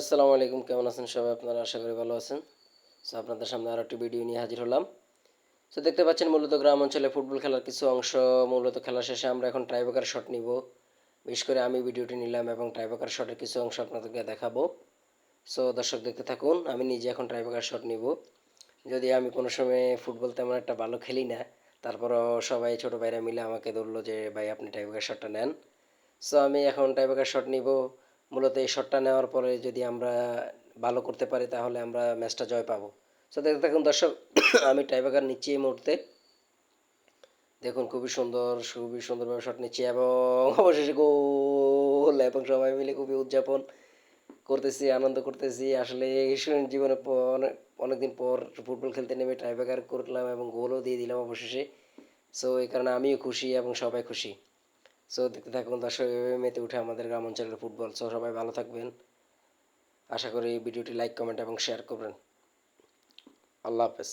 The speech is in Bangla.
আসসালামু আলাইকুম, কেমন আছেন সবাই? আপনারা আশা করি ভালো আছেন। সো আপনাদের সামনে আরও একটি ভিডিও নিয়ে হাজির হলাম। সো দেখতে পাচ্ছেন মূলত গ্রাম অঞ্চলে ফুটবল খেলার কিছু অংশ, মূলত খেলা শেষে আমরা এখন ট্রাইবেকার শট নিব। বিশেষ করে আমি ভিডিওটি নিলাম এবং ট্রাইবেকার শটের কিছু অংশ আপনাদেরকে দেখাবো। সো দর্শক দেখতে থাকুন, আমি নিজে এখন ট্রাইবেকার শট নিব। যদি আমি কোনো সময় ফুটবল তেমন একটা ভালো খেলি না, তারপরও সবাই ছোটো ভাইরা মিলে আমাকে ধরলো যে, ভাই, আপনি টাইব্রেকার শটটা নেন। সো আমি এখন টাইব্রেকার শট নিব। মূলত এই শটটা নেওয়ার পরে যদি আমরা ভালো করতে পারি, তাহলে আমরা ম্যাচটা জয় পাবো। সো দেখতে থাকুন দর্শক, আমি টাইব্রেকার নিচ্ছি এই মুহূর্তে। দেখুন, খুবই সুন্দর, খুবই সুন্দরভাবে শট নিচ্ছি এবং অবশেষে গোল, এবং সবাই মিলে খুবই উদযাপন করতেছি, আনন্দ করতেছি। আসলে জীবনে অনেক, অনেকদিন পর ফুটবল খেলতে নেমে টাইব্রেকার করলাম এবং গোলও দিয়ে দিলাম অবশেষে। সো এই কারণে আমিও খুশি এবং সবাই খুশি। সো দেখতে থাকুন দর্শক, এভাবে মেতে উঠে আমাদের গ্রাম অঞ্চলের ফুটবল। সো সবাই ভালো থাকবেন। আশা করি ভিডিওটি লাইক কমেন্ট এবং শেয়ার করবেন। আল্লাহ হাফেজ।